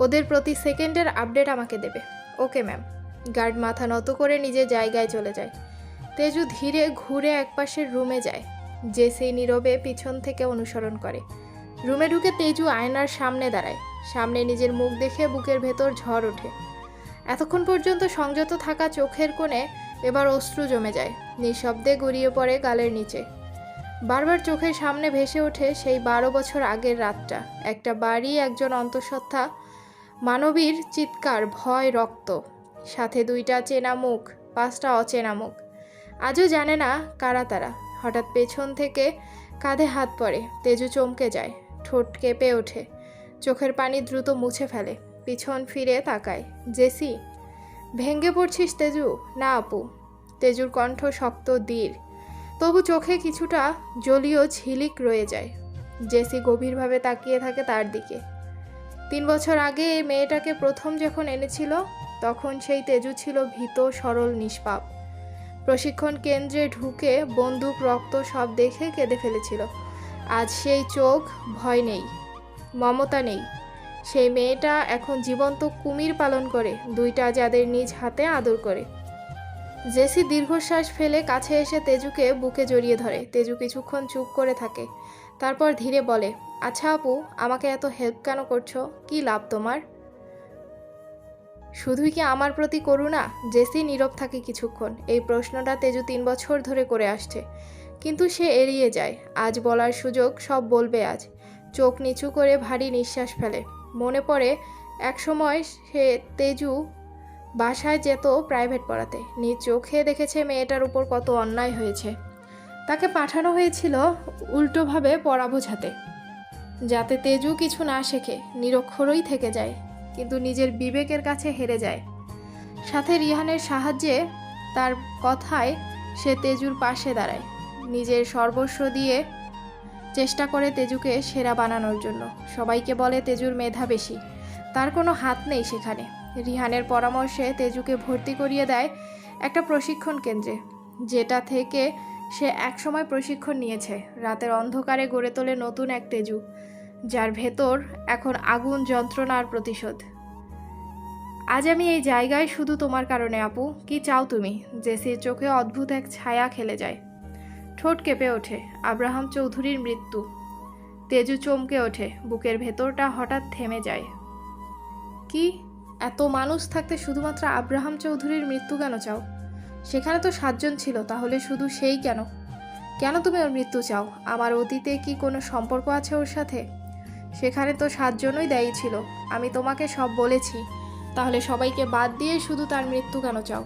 ওদের প্রতি সেকেন্ডের আপডেট আমাকে দেবে। ওকে, ম্যাম। গার্ড মাথা নত করে নিজের জায়গায় চলে যায়। তেজু ধীরে ঘুরে একপাশের রুমে যায়, যে সেই নীরবে পিছন থেকে অনুসরণ করে। রুমে ঢুকে তেজু আয়নার সামনে দাঁড়ায়। সামনে নিজের মুখ দেখে বুকের ভেতর ঝড় ওঠে। এতক্ষণ পর্যন্ত সংযত থাকা চোখের কোণে এবার অশ্রু জমে যায়, নিঃশব্দে গড়িয়ে পড়ে গালের নিচে। বারবার চোখের সামনে ভেসে ওঠে সেই বারো বছর আগের রাতটা। একটা বাড়ি, একজন অন্তঃসত্ত্বা মানবীর চিৎকার, ভয়, রক্ত। সাথে দুইটা চেনা মুখ, পাঁচটা অচেনা মুখ। আজও জানে না কারা তারা। হঠাৎ পেছন থেকে কাঁধে হাত পড়ে, তেজু চমকে যায়, ঠোঁট কেঁপে ওঠে। চোখের পানি দ্রুত মুছে ফেলে, পিছন ফিরে তাকায়। জেসি, ভেঙ্গে পড়ছিস তেজু? না আপু। তেজুর কণ্ঠ শক্ত দীর তবু চোখে কিছুটা জলীয় ঝিলিক রয়ে যায়। জেসি গভীরভাবে তাকিয়ে থাকে তার দিকে। তিন বছর আগে এই মেয়েটাকে প্রথম যখন এনেছিল, তখন সেই তেজু ছিল ভীত, সরল, নিষ্পাপ। প্রশিক্ষণ কেন্দ্রে ঢুকে বন্দুক, রক্ত সব দেখে কেঁদে ফেলেছিল। আজ সেই চোখ, ভয় নেই, মমতা নেই। সেই মেয়েটা এখন জীবন্ত কুমির পালন করে, দুইটা যাদের নিজ হাতে আদর করে। জেসি দীর্ঘশ্বাস ফেলে কাছে এসে তেজুকে বুকে জড়িয়ে ধরে। তেজু কিছুক্ষণ চুপ করে থাকে, তারপর ধীরে বলে আচ্ছা আপু, আমাকে এত হেল্প কেন করছ? কি লাভ তোমার? শুধুই কি আমার প্রতি করুণা? জেসি নীরব থাকে কিছুক্ষণ। এই প্রশ্নটা তেজু তিন বছর ধরে করে আসছে। কিন্তু সে এড়িয়ে যায়। আজ বলার সুযোগ সব বলবে আজ। চোখ নিচু করে ভারী নিঃশ্বাস ফেলে। মনে পড়ে, একসময় সে তেজু বাসায় যেত প্রাইভেট পড়াতে। নিজ চোখে দেখেছে মেয়েটার উপর কত অন্যায় হয়েছে। তাকে পাঠানো হয়েছিল উল্টোভাবে পড়া বোঝাতে। যাতে তেজু কিছু না শেখে, নিরক্ষরই থেকে যায়, কিন্তু নিজের বিবেকের কাছে হেরে যায়। সাথে রিহানের সাহায্যে তার কথায় সে তেজুর পাশে দাঁড়ায়, নিজের সর্বস্ব দিয়ে চেষ্টা করে তেজুকে সেরা বানানোর জন্য। সবাইকে বলে তেজুর মেধা বেশি, তার কোনো হাত নেই সেখানে। রিহানের পরামর্শে তেজুকে ভর্তি করিয়ে দেয় একটা প্রশিক্ষণ কেন্দ্রে, যেটা থেকে সে একসময় প্রশিক্ষণ নিয়েছে। রাতের অন্ধকারে গড়ে তোলে নতুন এক তেজু যার ভেতর এখন আগুন যন্ত্রণার প্রতিশোধ। আজ আমি এই জায়গায় শুধু তোমার কারণে, আপু। কি চাও তুমি? জেসির চোখে অদ্ভুত এক ছায়া খেলে যায়। ঠোঁট কেঁপে ওঠে। আব্রাহাম চৌধুরীর মৃত্যু। তেজু চমকে ওঠে। বুকের ভেতরটা হঠাৎ থেমে যায়। কি? এত মানুষ থাকতে শুধুমাত্র আব্রাহাম চৌধুরীর মৃত্যু কেন চাও? সেখানে তো সাতজন ছিল, তাহলে শুধু সেই কেন? কেন তুমি ওর মৃত্যু চাও? আমার অতীতে কি কোনো সম্পর্ক আছে ওর সাথে? সেখানে তো সাতজনই দায়ী ছিল। আমি তোমাকে সব বলেছি। তাহলে সবাইকে বাদ দিয়ে শুধু তার মৃত্যু কেন চাও?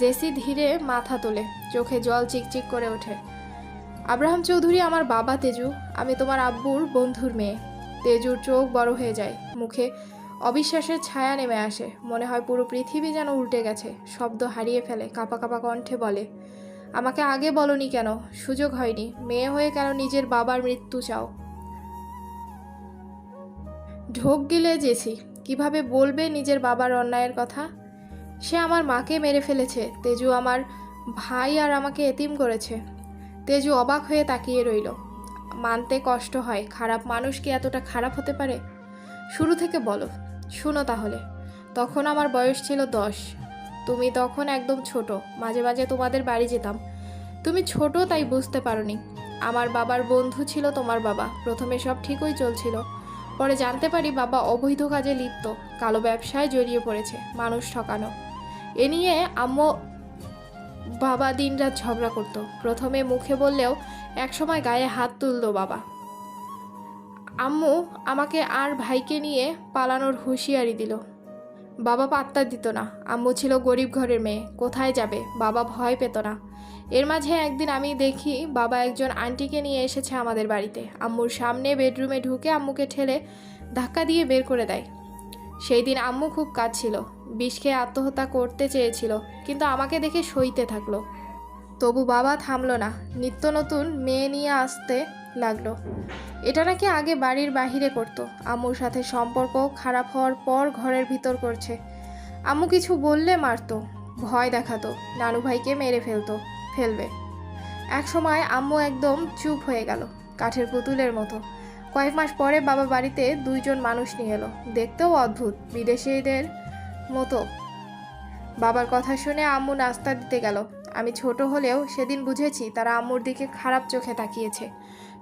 জেসি ধীরে মাথা তোলে, চোখে জল চিকচিক করে ওঠে। আব্রাহাম চৌধুরী আমার বাবা তেজু, আমি তোমার আব্বুর বন্ধুর মেয়ে। তেজুর চোখ বড় হয়ে যায়, মুখে অবিশ্বাসের ছায়া নেমে আসে। মনে হয় পুরো পৃথিবী যেন উল্টে গেছে, শব্দ হারিয়ে ফেলে, কাপা কাপা কণ্ঠে বলে, আমাকে আগে বলনি কেন? সুযোগ হয়নি। মেয়ে হয়ে কেন নিজের বাবার মৃত্যু চাও? ঢোক গিলে জেসি কীভাবে বলবে নিজের বাবার অন্যায়ের কথা? সে আমার মাকে মেরে ফেলেছে, তেজু আমার ভাই আর আমাকে এতিম করেছে। তেজু অবাক হয়ে তাকিয়ে রইল। মানতে কষ্ট হয়, খারাপ মানুষ কি এতটা খারাপ হতে পারে? শুরু থেকে বলো। শুনো তাহলে। তখন আমার বয়স ছিল দশ। তুমি তখন একদম ছোট। মাঝে মাঝে তোমাদের বাড়ি যেতাম। তুমি ছোট তাই বুঝতে পারোনি। আমার বাবার বন্ধু ছিল তোমার বাবা। প্রথমে সব ঠিকই চলছিল। পরে জানতে পারি বাবা অবৈধ কাজে লিপ্ত, কালো ব্যবসায় জড়িয়ে পড়েছে, মানুষ ঠকানো। এ নিয়ে আম্মু বাবা দিনরাত ঝগড়া করতো। প্রথমে মুখে বললেও একসময় গায়ে হাত তুলতো বাবা। আম্মু আমাকে আর ভাইকে নিয়ে পালানোর হুঁশিয়ারি দিল। বাবা পাত্তা দিত না। আম্মু ছিল গরিব ঘরের মেয়ে, কোথায় যাবে? বাবা ভয় পেত না। এর মাঝে একদিন আমি দেখি বাবা একজন আন্টিকে নিয়ে এসেছে আমাদের বাড়িতে। আম্মুর সামনে বেডরুমে ঢুকে আম্মুকে ঠেলে ধাক্কা দিয়ে বের করে দেয়। সেই দিন আম্মু খুব কাঁদছিল বিষ খেয়ে আত্মহত্যা করতে চেয়েছিল, কিন্তু আমাকে দেখে সইতে থাকল। তবু বাবা থামলো না, নিত্য নতুন মেয়ে নিয়ে আসতে লাগল। এটা নাকি আগে বাড়ির বাহিরে করতো, আম্মুর সাথে সম্পর্ক খারাপ হওয়ার পর ঘরের ভিতর করছে। আম্মু কিছু বললে মারতো, ভয় দেখাতো, নানু ভাইকে মেরে ফেলতো। ফেলবে। এক সময় আম্মু একদম চুপ হয়ে গেল, কাঠের পুতুলের মতো। কয়েক মাস পরে বাবা বাড়িতে দুইজন মানুষ নিয়ে এলো। দেখতেও অদ্ভুত, বিদেশিদের মতো। বাবার কথা শুনে আম্মু নাস্তা দিতে গেল। আমি ছোট হলেও সেদিন বুঝেছি তারা আম্মুর দিকে খারাপ চোখে তাকিয়েছে।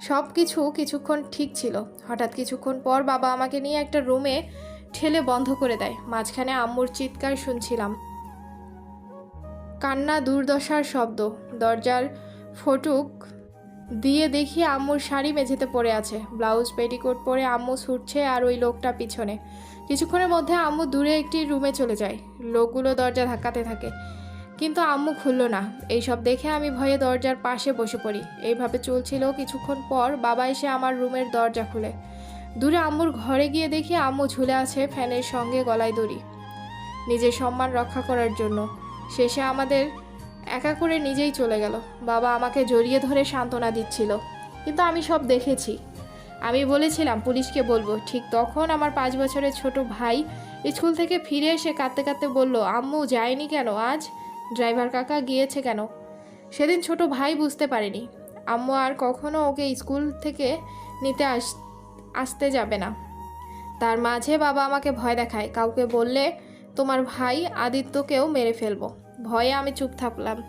সব কিছু কিছুক্ষণ ঠিক ছিল। হঠাৎ কিছুক্ষণ পর বাবা আমাকে নিয়ে একটা রুমে ঠেলে বন্ধ করে দেয়। মাঝখানে আম্মুর চিৎকার শুনছিলাম। কান্না দুর্দশার শব্দ। দরজার ফটুক দিয়ে দেখি আম্মুর শাড়ি মেঝেতে পড়ে আছে। ব্লাউজ পেটিকোট পরে আম্মু ছুটছে আর ওই লোকটা পিছনে। কিছুক্ষণের মধ্যে আম্মু দূরে একটি রুমে চলে যায়। লোকগুলো দরজা ধাক্কাতে থাকে। কিন্তু আম্মু খুলল না। এইসব দেখে আমি ভয়ে দরজার পাশে বসে পড়ি। এইভাবে চলছিল কিছুক্ষণ পর বাবা এসে আমার রুমের দরজা খুলে। দূরে আম্মুর ঘরে গিয়ে দেখি আম্মু ঝুলে আছে ফ্যানের সঙ্গে গলায় দড়ি। নিজের সম্মান রক্ষা করার জন্য। শেষে আমাদের একা করে নিজেই চলে গেল। বাবা আমাকে জড়িয়ে ধরে সান্ত্বনা দিচ্ছিল। কিন্তু আমি সব দেখেছি। আমি বলেছিলাম, পুলিশকে বলব। ঠিক তখন আমার পাঁচ বছরের ছোট ভাই স্কুল থেকে ফিরে এসে কাঁদতে কাঁদতে বলল, আম্মু, যায়নি কেন? আজ ড্রাইভার কাকা গিয়েছে কেন? সেদিন ছোট ভাই বুঝতে পারেনি। আম্মু আর কখনো ওকে স্কুল থেকে নিতে আস, আসতে যাবে না। তার মাঝে বাবা আমাকে ভয় দেখায়। কাউকে বললে তোমার ভাই আদিত্যকেও মেরে ফেলব। ভয়ে আমি চুপ থাকলাম।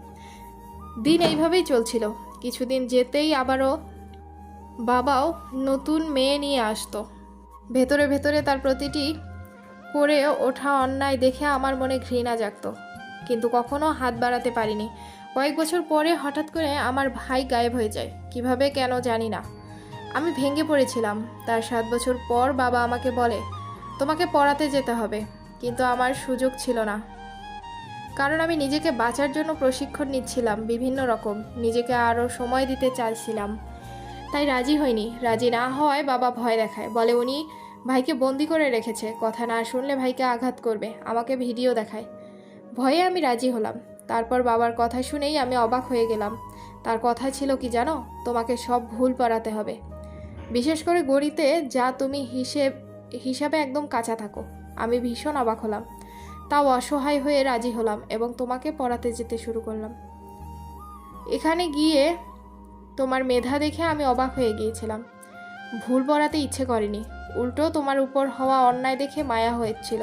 দিন এইভাবেই চলছিল। কিছুদিন যেতেই আবারও বাবাও নতুন মেয়ে নিয়ে আসতো। ভেতরে ভেতরে তার প্রতিটি করে ওঠা অন্যায় দেখে আমার মনে ঘৃণা জাগত। কিন্তু কখনো হাত বাড়াতে পারিনি। কয়েক বছর পরে হঠাৎ করে আমার ভাই গায়েব হয়ে যায়। কীভাবে কেন জানি না। আমি ভেঙে পড়েছিলাম। তার সাত বছর পর বাবা আমাকে বলে, তোমাকে পড়াতে যেতে হবে। কিন্তু আমার সুযোগ ছিল না। কারণ আমি নিজেকে বাঁচার জন্য প্রশিক্ষণ নিচ্ছিলাম বিভিন্ন রকম। নিজেকে আরও সময় দিতে চাইছিলাম। তাই রাজি হয়নি রাজি না হওয়ায় বাবা ভয় দেখায়। বলে উনি, ভাইকে বন্দি করে রেখেছে। কথা না শুনলে ভাইকে আঘাত করবে। আমাকে ভিডিও দেখায়। ভয়ে আমি রাজি হলাম। তারপর বাবার কথা শুনেই আমি অবাক হয়ে গেলাম। তার কথা ছিল কি জানো? তোমাকে সব ভুল পড়াতে হবে। বিশেষ করে গণিতে যা তুমি হিসেব, হিসাবে একদম কাঁচা থাকো। আমি ভীষণ অবাক হলাম। তাও অসহায় হয়ে রাজি হলাম এবং তোমাকে পড়াতে যেতে শুরু করলাম। এখানে গিয়ে তোমার মেধা দেখে আমি অবাক হয়ে গিয়েছিলাম। ভুল পড়াতে ইচ্ছে করেনি। উল্টো তোমার উপর হওয়া অন্যায় দেখে মায়া হয়েছিল।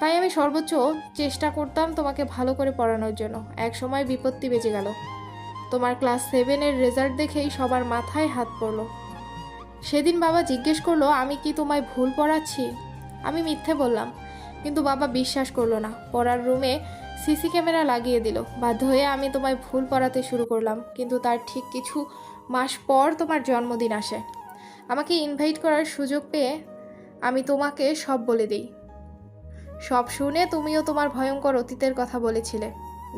তাই আমি সর্বোচ্চ চেষ্টা করতাম তোমাকে ভালো করে পড়ানোর জন্য। এক সময় বিপত্তি বেজে গেল। তোমার ক্লাস সেভেনের রেজাল্ট দেখেই সবার মাথায় হাত পড়ল। সেদিন বাবা জিজ্ঞেস করল, আমি কি তোমায় ভুল পড়াচ্ছি? আমি মিথ্যে বললাম। কিন্তু বাবা বিশ্বাস করল না। পড়ার রুমে সিসি ক্যামেরা লাগিয়ে দিল। বাধ্য হয়ে আমি তোমায় ভুল পড়াতে শুরু করলাম। কিন্তু তার ঠিক কিছু মাস পর তোমার জন্মদিন আসে। আমাকে ইনভাইট করার সুযোগ পেয়ে আমি তোমাকে সব বলে দিই। সব শুনে তুমিও তোমার ভয়ঙ্কর অতীতের কথা বলেছিলে,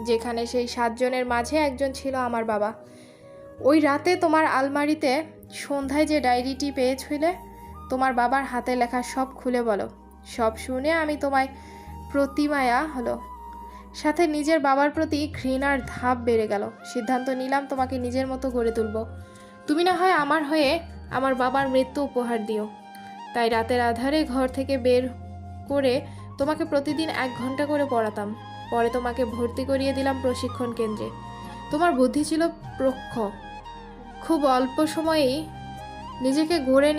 যেখানে সেই সাতজনের মাঝে একজন ছিল আমার বাবা। ওই রাতে তোমার আলমারিতে সন্ধ্যায় যে ডায়েরিটি পেয়েছিলে তোমার বাবার হাতে লেখা সব খুলে বলো। সব শুনে আমি তোমায় প্রতিমায়া হলো। সাথে নিজের বাবার প্রতি ঘৃণার ধাপ বেড়ে গেল। সিদ্ধান্ত নিলাম তোমাকে নিজের মতো গড়ে তুলব। তুমি না হয় আমার হয়ে আমার বাবার মৃত্যু উপহার দিও। তাই রাতের আধারে ঘর থেকে বের করে তোমাকে প্রতিদিন এক ঘণ্টা করে পড়াতাম। পরে তোমাকে ভর্তি করিয়ে দিলাম প্রশিক্ষণ কেন্দ্রে। তোমার বুদ্ধি ছিল প্রক্ষ। খুব অল্প সময়েই নিজেকে গড়ে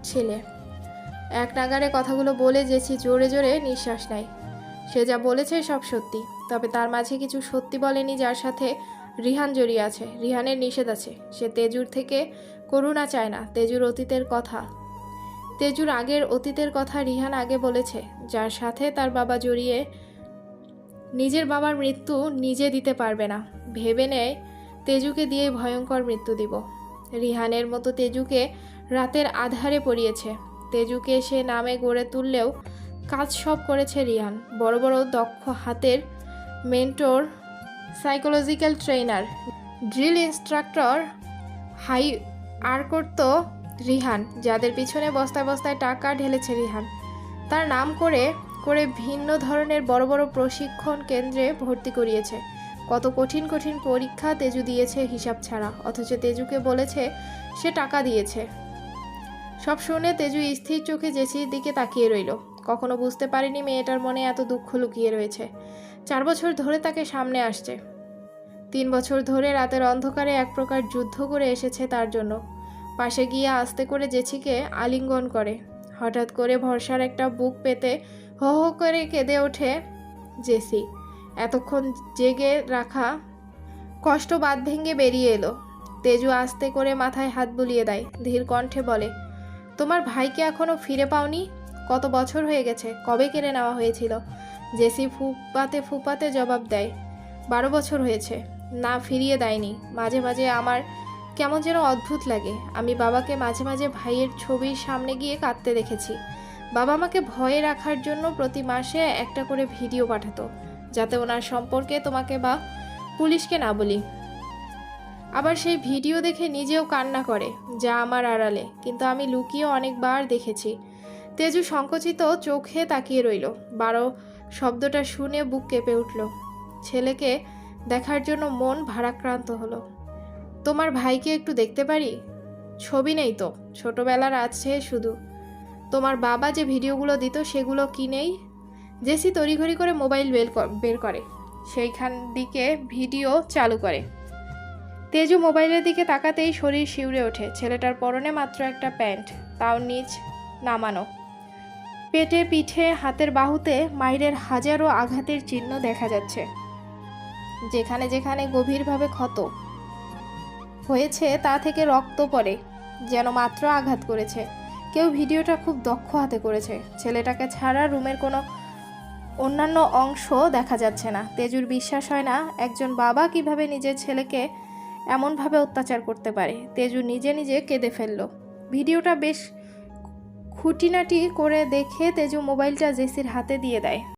নিয়েছিলে এক নাগারে কথাগুলো বলে যেছি জোরে জোরে নিঃশ্বাস নেয়। সে যা বলেছে সব সত্যি, তবে তার মাঝে কিছু সত্যি বলেনি যার সাথে রিহান জড়িয়ে আছে। রিহানের নিষেধ আছে, সে তেজুর থেকে করুণা চায় না, তেজুর অতীতের কথা। তেজুর আগের অতীতের কথা রিহান আগে বলেছে, যার সাথে তার বাবা জড়িয়ে নিজের বাবার মৃত্যু নিজে দিতে পারবে না। ভেবে নেয়, তেজুকে দিয়ে ভয়ঙ্কর মৃত্যু দিব। রিহানের মতো তেজুকে রাতের আধারে পড়িয়েছে। তেজুকে সে নামে গড়ে তুললেও কাজ সব করেছে রিহান বড় বড় দক্ষ হাতের mentor psychological trainer drill instructor hire করতো রিহান যাদের পিছনে বস্তায় বস্তায় টাকা ঢেলেছে রিহান তার নাম করে করে ভিন্ন ধরনের বড় বড় প্রশিক্ষণ কেন্দ্রে ভর্তি করিয়েছে। কত কঠিন কঠিন পরীক্ষা তেজু দিয়েছে হিসাব ছাড়া, অথচ তেজুকে বলেছে সে টাকা দিয়েছে। সব শুনে তেজু স্থির চোখে জেসির দিকে তাকিয়ে রইল। কখনো বুঝতে পারিনি মেয়েটার মনে এত দুঃখ লুকিয়ে রয়েছে। চার বছর ধরে তাকে সামনে আসছে। তিন বছর ধরে রাতের অন্ধকারে এক প্রকার যুদ্ধ করে এসেছে তার জন্য। পাশে গিয়ে আস্তে করে জেছিকে আলিঙ্গন করে। হঠাৎ করে ভরসার একটা বুক পেতে হো হো করে কেঁদে ওঠে জেসি। এতক্ষণ জেগে রাখা কষ্ট বাদ ভেঙে বেরিয়ে এলো। তেজু আস্তে করে মাথায় হাত বুলিয়ে দেয়। ধীর কণ্ঠে বলে তোমার ভাইকে এখনও ফিরে পাওনি? কত বছর হয়ে গেছে, কবে কেড়ে নেওয়া হয়েছিল? জেসি ফুপাতে ফুপাতে জবাব দেয়, বারো বছর হয়েছে, না ফিরিয়ে দেয়নি। মাঝে মাঝে আমার কেমন যেন অদ্ভুত লাগে। আমি বাবাকে মাঝে মাঝে ভাইয়ের ছবির সামনে গিয়ে কাঁদতে দেখেছি। বাবা আমাকে ভয়ে রাখার জন্য প্রতি মাসে একটা করে ভিডিও পাঠাতো, যাতে ওনার সম্পর্কে তোমাকে বা পুলিশকে না বলি। আবার সেই ভিডিও দেখে নিজেও কান্না করে, যা আমার আড়ালে, কিন্তু আমি লুকিয়ে অনেকবার দেখেছি। তেজু সংকুচিত চোখে তাকিয়ে রইল। বারো শব্দটা শুনে বুক কেঁপে উঠল। ছেলেকে দেখার জন্য মন ভারাক্রান্ত হলো। তোমার ভাইকে একটু দেখতে পারি? ছবি নেই তো, ছোটবেলার আছে শুধু। তোমার বাবা যে ভিডিওগুলো দিত সেগুলো কি নেই? জেসি তড়িঘড়ি করে মোবাইল বের করে। সেইখান দিকে ভিডিও চালু করে। তেজু মোবাইলের দিকে তাকাতেই শরীর শিউরে ওঠে। ছেলেটার পরনে মাত্র একটা প্যান্ট, তাও নিচ নামানো। পেটে পিঠে হাতের বাহুতে মাইরের হাজারো আঘাতের চিহ্ন দেখা যাচ্ছে। যেখানে যেখানে গভীরভাবে ক্ষত হয়েছে, তা থেকে রক্ত পড়ে, যেন মাত্র আঘাত করেছে। কেউ ভিডিওটা খুব দক্ষ হাতে করেছে। ছেলেটাকে ছাড়া রুমের কোনো অন্যান্য অংশ দেখা যাচ্ছে না। তেজুর বিশ্বাস হয় না, একজন বাবা কীভাবে নিজের ছেলেকে এমনভাবে অত্যাচার করতে পারে। তেজু নিজে নিজে কেঁদে ফেলল। ভিডিওটা বেশ খুঁটিনাটি করে দেখে তেজু মোবাইলটা জেসির হাতে দিয়ে দেয়।